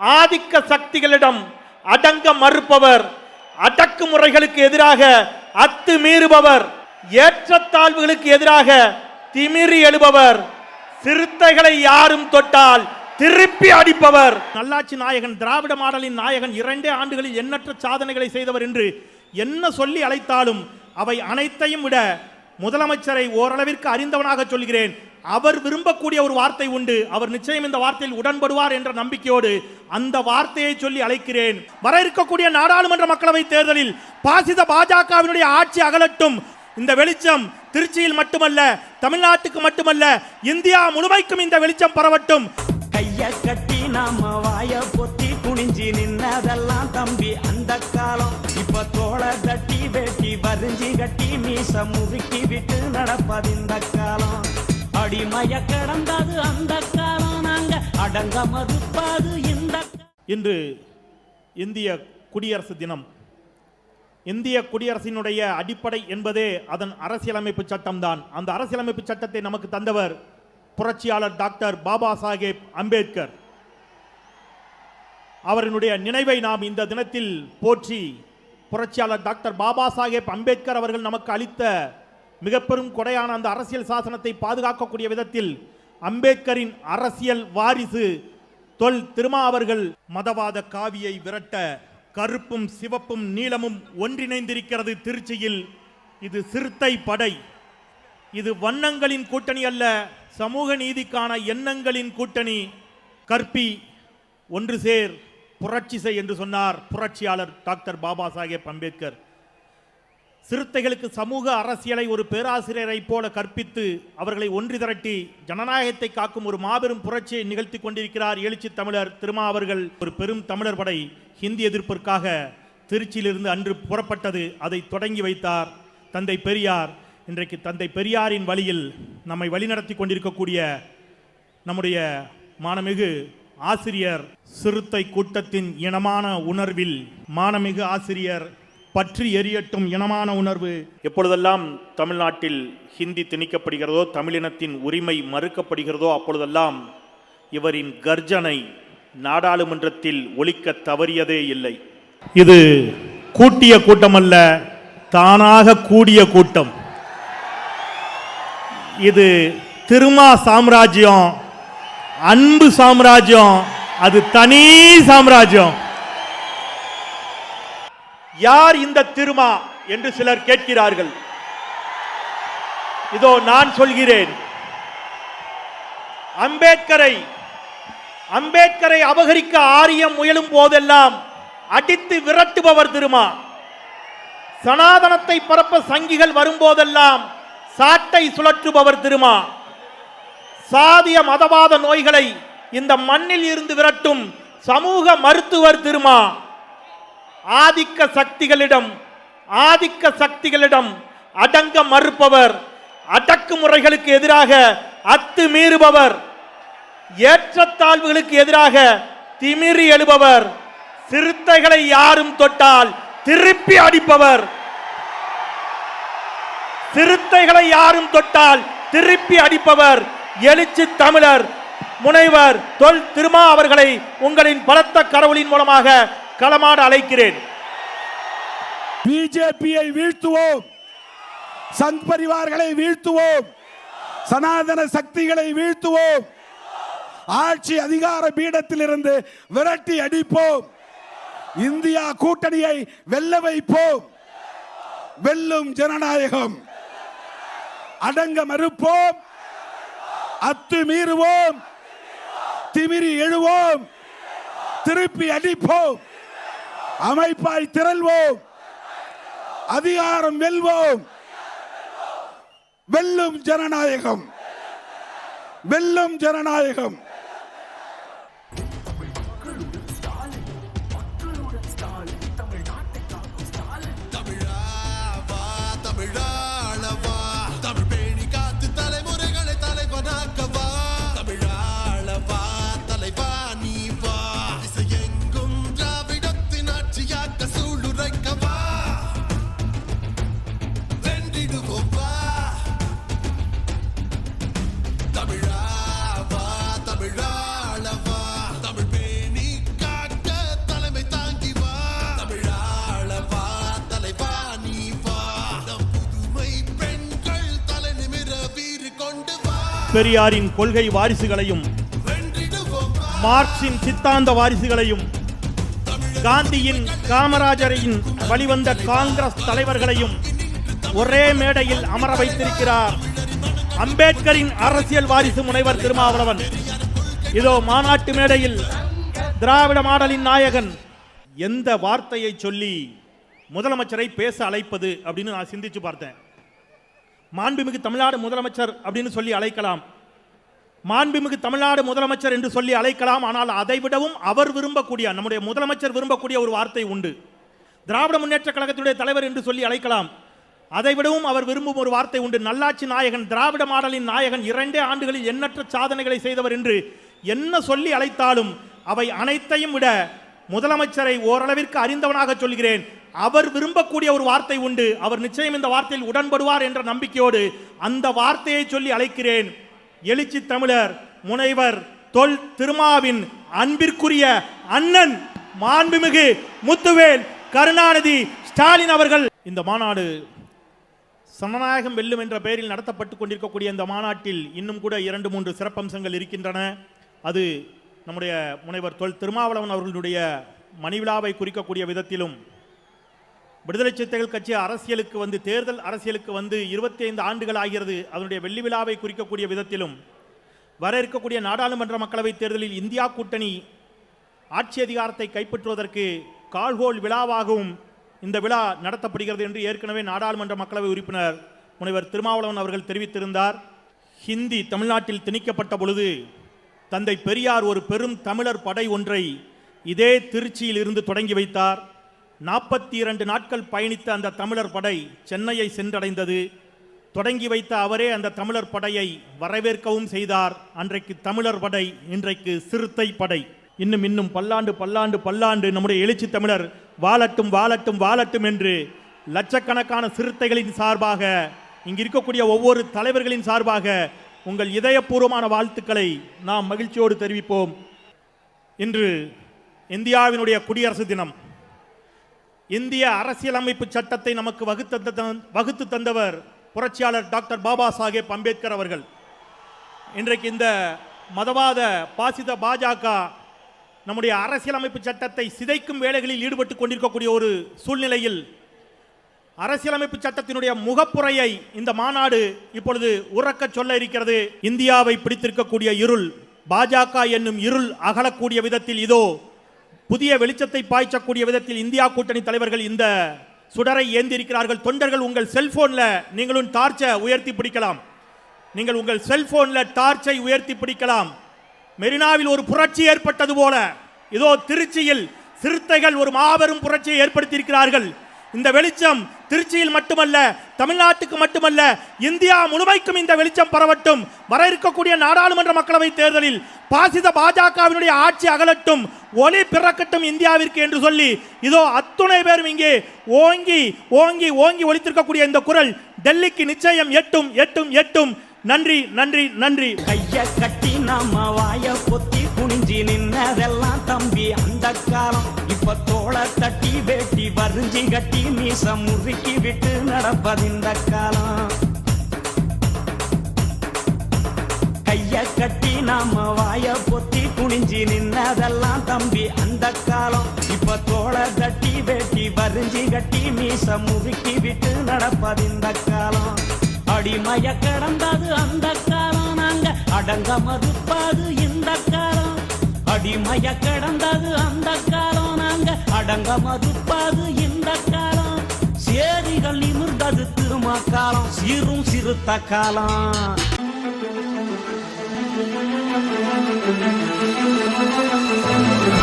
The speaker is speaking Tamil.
ஆதிக்க சக்திகளிடம் அடங்க மறுப்பவர் அடக்குமுறைகளுக்கு எதிராக அத்து மீறுபவர் ஏற்றத்தாழ்வுகளுக்கு எதிராக திமிரி எழுபவர் சிறுத்தைகளை யாரும் தொட்டால் திருப்பி அடிப்பவர். நல்லாட்சி நாயகன் திராவிட மாடலின் நாயகன் இரண்டே ஆண்டுகளில் எண்ணற்ற சாதனைகளை செய்தவர் என்று என்ன சொல்லி அழைத்தாலும் அவை அனைத்தையும் விட முதலமைச்சரை ஓரளவிற்கு அறிந்தவனாக சொல்கிறேன். அவர் விரும்பக்கூடிய ஒரு வார்த்தை உண்டு. அவர் நிச்சயம் இந்த வார்த்தையில் உடன்படுவார் என்ற நம்பிக்கையோடு அந்த வார்த்தையை சொல்லி அழைக்கிறேன். வர இருக்கக்கூடிய நாடாளுமன்ற மக்களவை தேர்தலில் பாசித பாஜகவினுடைய ஆட்சி அகலட்டும். இந்த வெளிச்சம் திருச்சியில் மட்டுமல்ல தமிழ்நாட்டுக்கு மட்டுமல்ல இந்தியா முழுமைக்கும் இந்த வெளிச்சம் பரவட்டும். கைய கட்டி நாம வாய பொத்தி குனிஞ்சி நின்னதெல்லாம் தம்பி அந்த காலம். இப்ப தோள தட்டி வெட்டி வரிஞ்சி கட்டி மீச முறுக்கி விட்டு நடப்பது இந்த காலம். அடிமைய கடந்தது அந்த காலம். நாங்க அடங்க மறுப்பது இந்த இன்று இந்திய குடியரசு தினம். இந்திய குடியரசினுடைய அடிப்படை என்பதே அதன் அரசியலமைப்பு சட்டம்தான். அந்த அரசியலமைப்பு சட்டத்தை நமக்கு தந்தவர் புரட்சியாளர் டாக்டர் பாபா சாஹேப் அம்பேத்கர். அவரினுடைய நினைவை நாம் இந்த தினத்தில் போற்றி புரட்சியாளர் டாக்டர் பாபா சாஹேப் அம்பேத்கர் அவர்கள் நமக்கு அளித்த மிக பெரும் கொடையான அந்த அரசியல் சாசனத்தை பாதுகாக்கக்கூடிய விதத்தில் அம்பேத்கரின் அரசியல் வாரிசு தொல் திருமா அவர்கள் மதவாத காவியை விரட்ட கருப்பும் சிவப்பும் நீளமும் ஒன்றிணைந்திருக்கிறது திருச்சியில். இது சிறுத்தை படை. இது வண்ணங்களின் கூட்டணி அல்ல சமூக நீதிக்கான எண்ணங்களின் கூட்டணி. கற்பி ஒன்று சேர் புரட்சி செய் என்று சொன்னார் புரட்சியாளர் டாக்டர் பாபா சாஹேப் அம்பேத்கர். சிறுத்தைகளுக்கு சமூக அரசியலை ஒரு பேராசிரியரைப் போல கற்பித்து அவர்களை ஒன்றி திரட்டி ஜனநாயகத்தை காக்கும் ஒரு மாபெரும் புரட்சியை நிகழ்த்தி கொண்டிருக்கிறார் எழுச்சி தமிழர் திருமா அவர்கள். ஒரு பெரும் தமிழர் படை ஹிந்தி எதிர்ப்பிற்காக திருச்சியிலிருந்து அன்று புறப்பட்டது. அதை தொடங்கி வைத்தார் தந்தை பெரியார். இன்றைக்கு தந்தை பெரியாரின் வழியில் நம்மை வழிநடத்தி கொண்டிருக்கக்கூடிய நம்முடைய மானமிகு ஆசிரியர் சிறுத்தை கூட்டத்தின் இனமான உணர்வில் மானமிகு ஆசிரியர் பற்றி எரியட்டும் இனமான உணர்வு. எப்பொழுதெல்லாம் தமிழ்நாட்டில் ஹிந்தி திணிக்கப்படுகிறதோ தமிழினத்தின் உரிமை மறுக்கப்படுகிறதோ அப்பொழுதெல்லாம் இவரின் கர்ஜனை நாடாளுமன்றத்தில் ஒலிக்க தவறியதே இல்லை. இது கூட்டிய கூட்டம் அல்ல தானாக கூடிய கூட்டம். இது திருமா சாம்ராஜ்யம் அன்பு சாம்ராஜ்யம் அது தனி சாம்ராஜ்யம். யார் இந்த திருமா என்று சிலர் கேட்கிறார்கள். இதோ நான் சொல்கிறேன். அம்பேத்கரை அம்பேத்கரை அபகரிக்க ஆரியம் முயலும் போதெல்லாம் அடித்து விரட்டுபவர் திருமா. சனாதனத்தை பரப்ப சங்கிகள் வரும்போதெல்லாம் சாட்டை சுழற்றுபவர் திருமா. சாதிய மதவாத நோய்களை இந்த மண்ணில் இருந்து விரட்டும் சமூக மருத்துவர் திருமா. ஆதிக்க சக்திகளிடம் ஆதிக்க சக்திகளிடம் அடங்க மறுப்பவர் அடக்குமுறைகளுக்கு எதிராக அத்து மீறுபவர் ஏற்றத்தாழ்வுகளுக்கு எதிராக திமிரி எழுபவர் சிறுத்தைகளை யாரும் தொட்டால் திருப்பி அடிப்பவர். சிறுத்தைகளை யாரும் தொட்டால் திருப்பி அடிப்பவர். எழுச்சி தமிழர் முனைவர் தொல் திருமா அவர்களை உங்களின் பலத்த கடவுளின் மூலமாக களமாட அழைக்கிறேன். பிஜேபியை வீழ்த்துவோம். சங் பரிவார்களை வீழ்த்துவோம். சனாதன சக்திகளை வீழ்த்துவோம். ஆட்சி அதிகார பீடத்திலிருந்து விரட்டி அடிப்போம். இந்தியா கூட்டணியை வெல்ல வைப்போம். வெல்லும் ஜனநாயகம். அடங்க மறுப்போம். அத்து மீறுவோம். திமிரி எழுவோம். திருப்பி அடிப்போம். அமைப்பாய் திரள்வோம். அதிகாரம் வெல்வோம். வெல்லும் ஜனநாயகம். வெல்லும் ஜனநாயகம். பெரியாரின் கொள்கை வாரிசுகளையும் மார்க்சின் சித்தாந்த வாரிசுகளையும் காந்தியின் காமராஜரின் வழிவந்த காங்கிரஸ் தலைவர்களையும் ஒரே மேடையில் அமர வைத்திருக்கிறார் அம்பேத்கரின் அரசியல் வாரிசு முனைவர் திருமாவளவன். இதோ மாநாட்டு மேடையில் திராவிட மாடலின் நாயகன். எந்த வார்த்தையை சொல்லி முதலமைச்சரை பேச அழைப்பது அப்படின்னு நான் சிந்திச்சு பார்த்தேன். மாண்புமிகு தமிழ்நாடு முதலமைச்சர் அப்படின்னு சொல்லி அழைக்கலாம். மாண்புமிகு தமிழ்நாடு முதலமைச்சர் என்று சொல்லி அழைக்கலாம். ஆனால் அதை விடவும் அவர் விரும்பக்கூடிய நம்முடைய முதலமைச்சர் விரும்பக்கூடிய ஒரு வார்த்தை உண்டு. திராவிட முன்னேற்ற கழகத்துடைய தலைவர் என்று சொல்லி அழைக்கலாம். அதை விடவும் அவர் விரும்பும் ஒரு வார்த்தை உண்டு. நல்லாட்சி நாயகன் திராவிட மாடலின் நாயகன் இரண்டே ஆண்டுகளில் எண்ணற்ற சாதனைகளை செய்தவர் என்று என்ன சொல்லி அழைத்தாலும் அவை அனைத்தையும் விட முதலமைச்சரை ஓரளவிற்கு அறிந்தவனாக சொல்கிறேன். அவர் விரும்பக்கூடிய ஒரு வார்த்தை உண்டு. அவர் நிச்சயம் இந்த வார்த்தையில் உடன்படுவார் என்ற நம்பிக்கையோடு அந்த வார்த்தையை சொல்லி அழைக்கிறேன். எழுச்சி தமிழர் முனைவர் தொல் திருமாவின் அன்பிற்குரிய அண்ணன் மாண்புமிகு முத்துவேல் கருணாநிதி ஸ்டாலின் அவர்கள். இந்த மாநாடு சனநாயகம் வெல்லும் என்ற பெயரில் நடத்தப்பட்டு கொண்டிருக்கக்கூடிய இந்த மாநாட்டில் இன்னும் கூட இரண்டு மூன்று சிறப்பம்சங்கள் இருக்கின்றன. அது நம்முடைய முனைவர் தொல் திருமாவளவன் அவர்களுடைய மணிவிழாவை குறிக்கக்கூடிய விதத்திலும் விடுதலை சிறுத்தைகள் கட்சி அரசியலுக்கு வந்து தேர்தல் அரசியலுக்கு வந்து இருபத்தி ஐந்து ஆண்டுகள் ஆகிறது அதனுடைய வெள்ளி விழாவை குறிக்கக்கூடிய விதத்திலும் வர இருக்கக்கூடிய நாடாளுமன்ற மக்களவைத் தேர்தலில் இந்தியா கூட்டணி ஆட்சி அதிகாரத்தை கைப்பற்றுவதற்கு கால்கோல் விழாவாகவும் இந்த விழா நடத்தப்படுகிறது என்று ஏற்கனவே நாடாளுமன்ற மக்களவை உறுப்பினர் முனைவர் திருமாவளவன் அவர்கள் தெரிவித்திருந்தார். ஹிந்தி தமிழ்நாட்டில் திணிக்கப்பட்ட பொழுது தந்தை பெரியார் ஒரு பெரும் தமிழர் படை ஒன்றை இதே திருச்சியில் இருந்து தொடங்கி வைத்தார். நாற்பத்தி இரண்டு நாட்கள் பயணித்த அந்த தமிழர் படை சென்னையை சென்றடைந்தது. தொடங்கி வைத்த அவரே அந்த தமிழர் படையை வரவேற்கவும் செய்தார். அன்றைக்கு தமிழர் படை இன்றைக்கு சிறுத்தை படை. இன்னும் இன்னும் பல்லாண்டு பல்லாண்டு பல்லாண்டு நம்முடைய எழுச்சி தமிழர் வாழட்டும் வாழட்டும் வாழட்டும் என்று லட்சக்கணக்கான சிறுத்தைகளின் சார்பாக இங்கு இருக்கக்கூடிய ஒவ்வொரு தலைவர்களின் சார்பாக உங்கள் இதயபூர்வமான வாழ்த்துக்களை நாம் மகிழ்ச்சியோடு தெரிவிப்போம். இன்று இந்தியாவினுடைய குடியரசு தினம். இந்திய அரசியலமைப்பு சட்டத்தை நமக்கு வகுத்து வகுத்து தந்தவர் புரட்சியாளர் டாக்டர் பாபா சாஹேப் அம்பேத்கர் அவர்கள். இன்றைக்கு இந்த மதவாத பாசித பாஜக நம்முடைய அரசியலமைப்பு சட்டத்தை சிதைக்கும் வேலைகளில் ஈடுபட்டு கொண்டிருக்கக்கூடிய ஒரு சூழ்நிலையில் அரசியலமைப்பு சட்டத்தினுடைய முகப்புரையை இந்த மாநாடு இப்பொழுது உறக்க சொல்ல இருக்கிறது. இந்தியாவை பிடித்திருக்கக்கூடிய இருள் பாஜக என்னும் இருள் அகலக்கூடிய விதத்தில் இதோ புதிய வெளிச்சத்தை பாய்ச்சக்கூடிய விதத்தில் இந்தியா கூட்டணி தலைவர்கள் இந்த சுடரை ஏந்திருக்கிறார்கள். தொண்டர்கள் உங்கள் செல்போன்ல நீங்களும் டார்ச்சை உயர்த்தி பிடிக்கலாம். நீங்கள் உங்கள் செல்போன்ல டார்ச்சை உயர்த்தி பிடிக்கலாம். மெரினாவில் ஒரு புரட்சி ஏற்பட்டது போல. இதோ திருச்சியில் சிறுத்தைகள் ஒரு மாபெரும் புரட்சியை ஏற்படுத்தியிருக்கிறார்கள். இந்த வெளிச்சம் திருச்சியில் மட்டுமல்ல தமிழ்நாட்டுக்கு மட்டுமல்ல இந்தியா முழுமைக்கும் இந்த வெளிச்சம் பரவட்டும். வர இருக்கக்கூடிய நாடாளுமன்ற மக்களவை தேர்தலில் பாசித பாஜகவினுடைய ஆட்சி அகலட்டும். ஒளி பிறக்கட்டும் இந்தியாவிற்கு என்று சொல்லி இதோ அத்துணை பேரும் இங்கே ஓங்கி ஓங்கி ஓங்கி ஒழித்திருக்கக்கூடிய இந்த குரல் டெல்லிக்கு நிச்சயம் எட்டும் எட்டும் எட்டும். நன்றி நன்றி நன்றி. கைய கட்டி நம்ம வாய பொத்தி குனிஞ்சி நின்னதெல்லாம் தம்பி அந்த காலம். இப்ப தோள தட்டி வேட்டி வரிஞ்சி கட்டி மீச முறுக்கி விட்டு நடப்பதிந்த காலம். கைய கட்டி நாம வாய பொத்தி குனிஞ்சி நின்னதெல்லாம் தம்பி அந்த காலம். இப்ப தோள தட்டி வேட்டி வரிஞ்சி கட்டி மீச முறுக்கி விட்டு நடப்பதிந்த காலம். அடிமய கடந்தது அந்த காலம் நாங்க அடங்க மறுப்பது இந்த காலம். அடிமய கடந்தது அந்த காலம் நாங்க அடங்க மறுப்பது இந்த காலம். சேரிகள் நிமிர்ந்தது திருமா காலம் சிறும் சிறுத்த காலம். みんなでほらよくそんなに。